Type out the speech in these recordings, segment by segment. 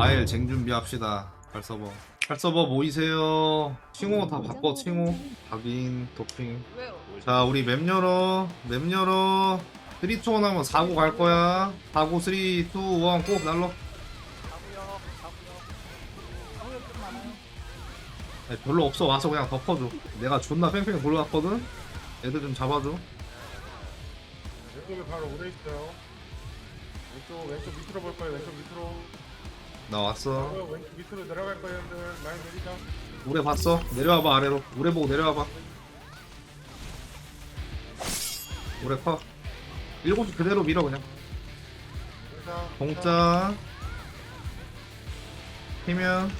과일 쟁 준비합시다. 발서버. 발서버 모이세요. 칭호 다 바꿔 칭호. 각인 도핑. 왜요? 자 우리 맵 열어. 맵 열어. 3, 2, 1 하면 4구 갈 거야. 4구 3, 2, 1, 꼭 날러. 좀 많아요. 아니, 별로 없어 와서 그냥 덮어줘. 내가 존나 뺑뺑 돌아왔거든. 애들 좀 잡아줘. 왼쪽에 바로 오래 있어요. 왼쪽 왼쪽 밑으로 볼 거예요. 왼쪽 밑으로. 나 왔어. 어, 왼쪽 밑으로 내려갈 거예요, 형들. 라인 내리자. 우레 봤어. 내려와봐 아래로. 우레 보고 내려와봐. 우레 커. 7시 그대로 밀어 그냥. 내리자. 공짜. 피면.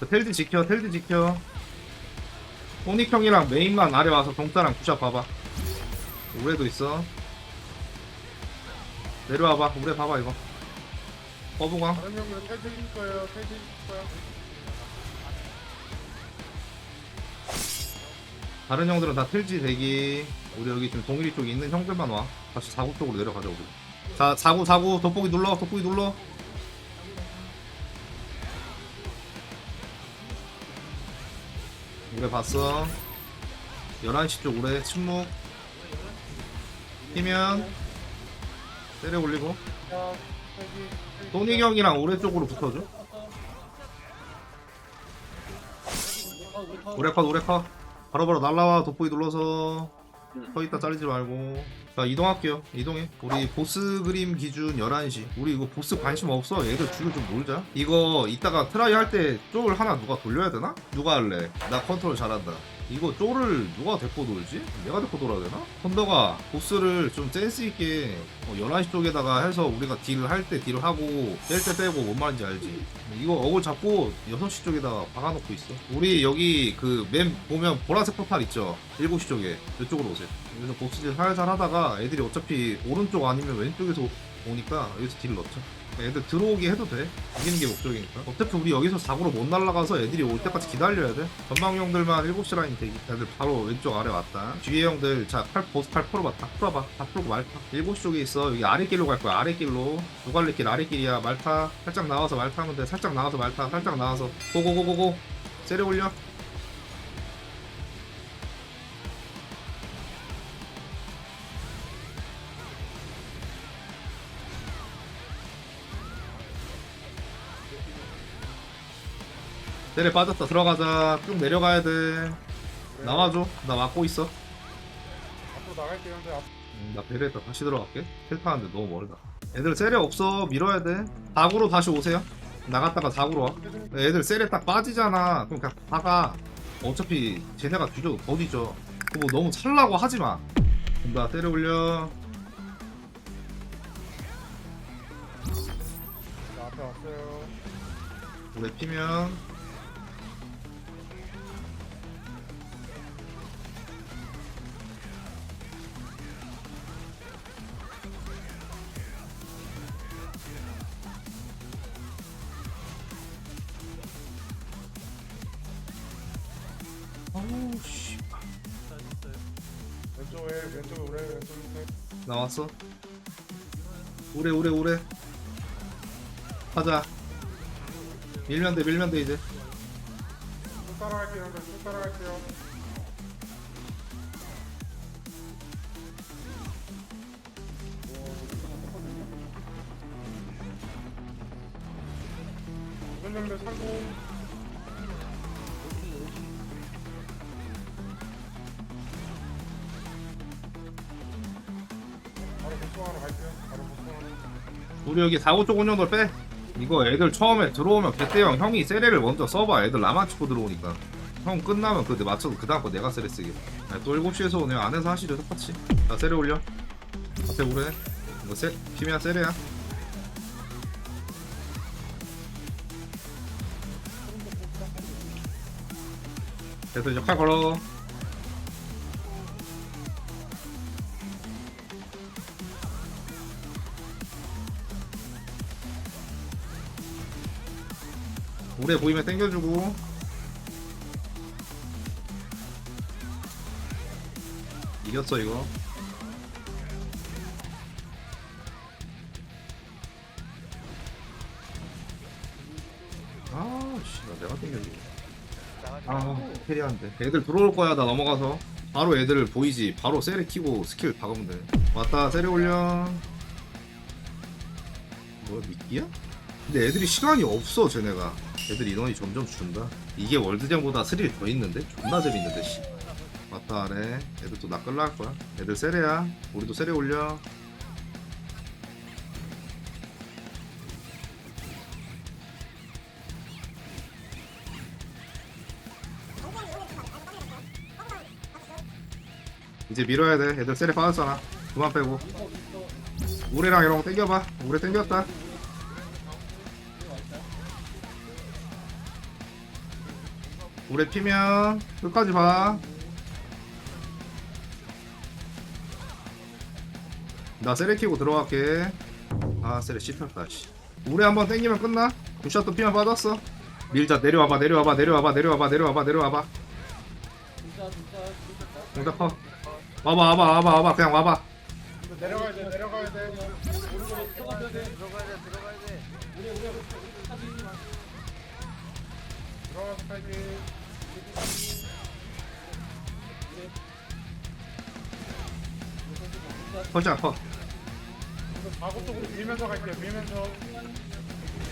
그 텔디 지켜. 텔디 지켜. 호닉 형이랑 메인만 아래 와서 동자랑 구샷 봐봐. 우레도 있어. 내려와봐. 우레 봐봐 이거. 거부광. 다른 형들 탈퇴 줄 거예요. 탈퇴 줄 거야. 다른 형들은 다 틀지 대기. 우리 여기 지금 동일이 쪽에 있는 형들만 와. 다시 사구 쪽으로 내려가자 우리. 자 사구 사구 돋보기 눌러 돋보기 눌러. 우리 봤어. 11시 쪽 우리 침묵. 뛰면 때려 올리고. 자, 탈퇴. 탈퇴. 토니 형이랑 우레 쪽으로 붙어줘. 우레 컷 우레 컷. 바로바로 날라와 돋보기 눌러서 서 있다 잘리지 말고 자 이동할게요 이동해 우리 보스 그림 기준 11시 우리 이거 보스 관심 없어 얘들 뒤로 좀 놀자 이거 이따가 트라이 할때쫄 하나 누가 돌려야 되나? 누가 할래? 나 컨트롤 잘한다 이거 쫄을 누가 데리고 돌지? 내가 데리고 돌아야 되나? 헌더가 보스를 좀 센스있게 어, 11시 쪽에다가 해서 우리가 딜을 할 때 딜을 하고 뺄 때 빼고 뭔 말인지 알지? 이거 어글 잡고 6시 쪽에다가 박아놓고 있어 우리 여기 그맵 보면 보라색 포탈 있죠? 7시 쪽에 이쪽으로 오세요 그래서 보스질 살살 하다가 애들이 어차피 오른쪽 아니면 왼쪽에서 오니까 여기서 딜 넣자 애들 들어오게 해도 돼. 이기는 게 목적이니까. 어차피 우리 여기서 사고로 못 날아가서 애들이 올 때까지 기다려야 돼. 전방형들만 7시 라인 대기. 애들 바로 왼쪽 아래 왔다. 뒤에 형들 자 팔 보스 팔 풀어봐. 다 풀어봐. 다 풀고 말타. 7시 쪽에 있어. 여기 아래 길로 갈 거야. 아래 길로. 두갈래길 아래 길이야. 말타. 살짝 나와서 말타 하면 돼. 살짝 나와서 말타. 살짝 나와서. 고고고고고. 세려 올려 내려 빠졌다. 들어가자. 쭉 내려가야 돼. 나와줘. 나 막고 있어. 앞으로 나갈게요, 형들. 앞. 음, 나 배려했다. 다시 들어갈게. 텔 타는데 너무 멀다. 애들 세례 없어. 밀어야 돼. 4구로 다시 오세요. 나갔다가 4구로 와. 애들 세례 딱 빠지잖아. 그럼 그냥 다가 어차피 쟤네가 뒤져도 더 뒤져. 그거 뭐 너무 찰라고 하지마. 나 때려 올려. 자, 앞에 왔어요. 오래 피면 어우 씨 왼쪽에, 왼쪽에 오래, 왼쪽 밑에. 나왔어 오래 오래 오래 가자 밀면 돼 밀면 돼 이제 쭉 따라갈게요. 쭉 따라갈게요. 형들 살고. 우리 여기 4, 5쪽 운영들 빼. 이거 애들 처음에 들어오면 개대형 형이 세레를 먼저 써봐. 애들 나만 치고 들어오니까. 형 끝나면 그때 맞춰서 그 다음 거 내가 세레 쓰게. 아니, 또 7시에서 오네요 안에서 하시죠. 똑같이. 자 세레 올려. 앞에 오래 이거 세 피미야 세레야. 그래서 이제 칼 걸어 오래 보이면 땡겨주고. 이겼어 이거. 아 씨발 내가 나가지 아 캐리한데. 애들 들어올 거야 나 넘어가서. 바로 애들 보이지? 바로 세레 키고 스킬 박으면 돼. 왔다 세레 올려. 뭐야 미끼야? 근데 애들이 시간이 없어 쟤네가 애들 인원이 점점 준다? 이게 월드전보다 스릴 더 있는데? 존나 재밌는데 씨. 왔다 아래. 애들 또 나 끌라 할 거야. 애들 세레야. 우리도 세레 올려. 이제 밀어야 돼. 애들 세레 빠졌잖아. 그만 빼고. 우레랑 이런 거 땡겨봐. 우레 땡겼다 우레 피면 끝까지 봐. 나 세레 키고 들어갈게. 아 세레 씹혔다 씨. 우레 한번 땡기면 끝나? 굿샷도 피면 빠졌어. 밀자 내려와봐 내려와봐 내려와봐 내려와봐 내려와봐 내려와봐. 공작 커. 와봐 와봐 와봐 와봐 그냥 와봐. 내려가야 돼 내려가야 돼 들어가야 돼 들어가야 돼 파이팅 커자 커. 이거 가구 쪽으로 밀면서 갈게요 밀면서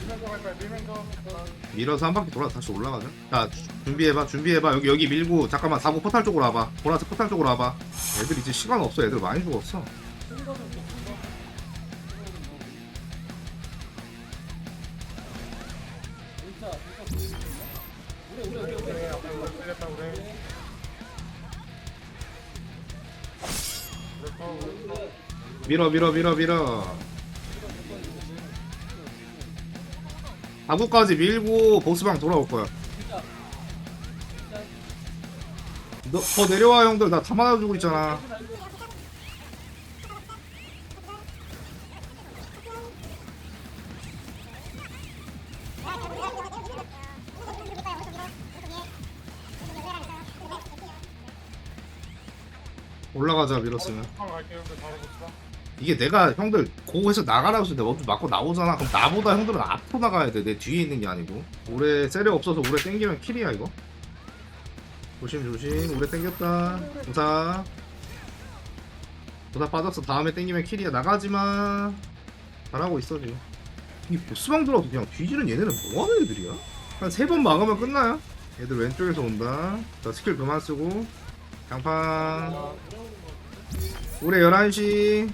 밀면서 갈 거야 밀면서 밀어서 한 바퀴 돌아 다시 올라가자. 자 주- 준비해봐 준비해봐 여기 여기 밀고 잠깐만 사고 포탈 쪽으로 와봐. 보라색 포탈 쪽으로 와봐. 애들 이제 시간 없어 애들 많이 죽었어. 밀어 밀어 밀어 밀어. 아구까지 밀고 보스방 돌아올 거야. 너 더 내려와 형들. 나 다 맞아주고 있잖아 올라가자 밀었으면. 갈게요. 바로 봅시다 이게 내가 형들 고에서 나가라고 해서 내가 먼저 맞고 나오잖아. 그럼 나보다 형들은 앞으로 나가야 돼 내 뒤에 있는 게 아니고. 올해 세례 없어서 올해 땡기면 킬이야 이거. 조심 조심. 올해 땡겼다. 부사. 부사 빠졌어. 다음에 땡기면 킬이야. 나가지마. 잘하고 있어 지금. 이 보스방 들어도 그냥 뒤지는 얘네는 뭐하는 애들이야? 한 세 번 막으면 끝나요? 얘들 왼쪽에서 온다. 자 스킬 그만 쓰고. 장판 올해 11시.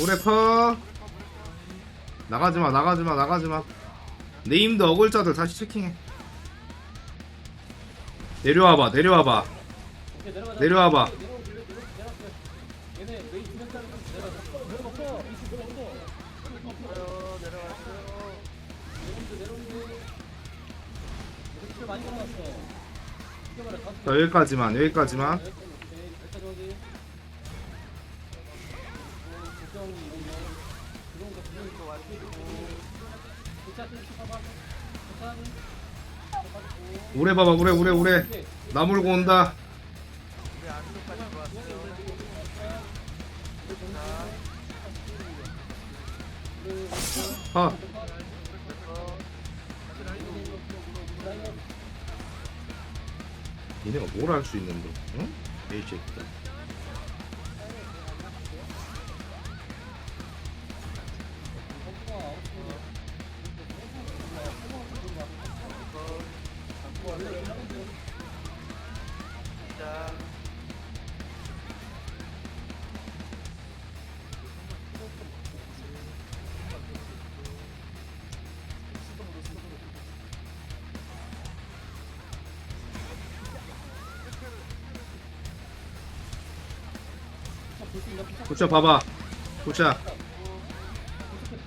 올해 퍼. 나가지마 나가지마 나가지마. 네임드 어글자들 다시 체킹해. 내려와봐 내려와봐. 내려와봐 자 여기까지만 여기까지만. 우레 봐봐 우레 우레 우레. 나 물고 온다. 아 얘네가 뭘 할 수 있는데 응? 에 고차 봐봐. 고차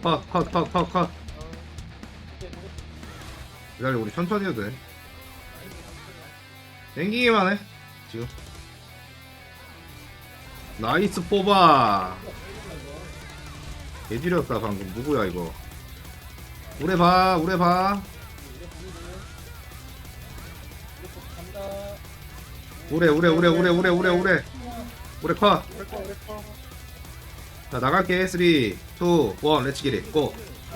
컷 컷 컷 컷 컷. 기다려 우리 천천히 해도 돼. 땡기기만 해 지금. 나이스 뽑아. 개지렸다 방금. 누구야 이거? 우레 봐 우레 봐. 우레 우레 우레 우레 우레 우레 우레 그랬어 자 나갈게. 3 2 1 렛츠 기릿 고.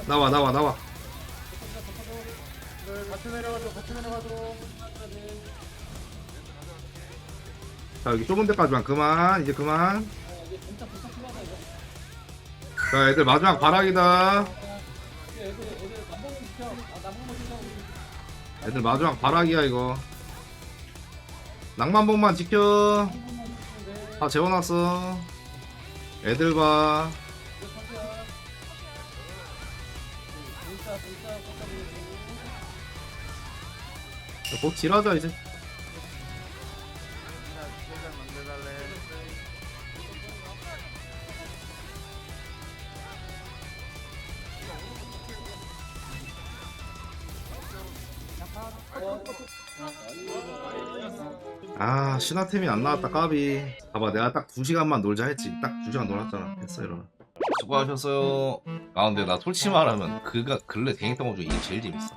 나와 나와 나와. 자 여기 좁은 데까지만 그만. 이제 그만. 자 애들 마지막 바락이다. 애들 마지막 바락이야 이거. 낭만봉만 지켜 다 재워놨어. 애들 봐꼭 딜하자 이제 신화템이 안 나왔다 까비. 봐봐 내가 딱 2시간만 놀자 했지. 딱 2시간 놀았잖아. 됐어 일어나 수고하셨어요. 아 근데 나 솔직히 말하면 그가 근래 댕했던 것 중에 이게 제일 재밌어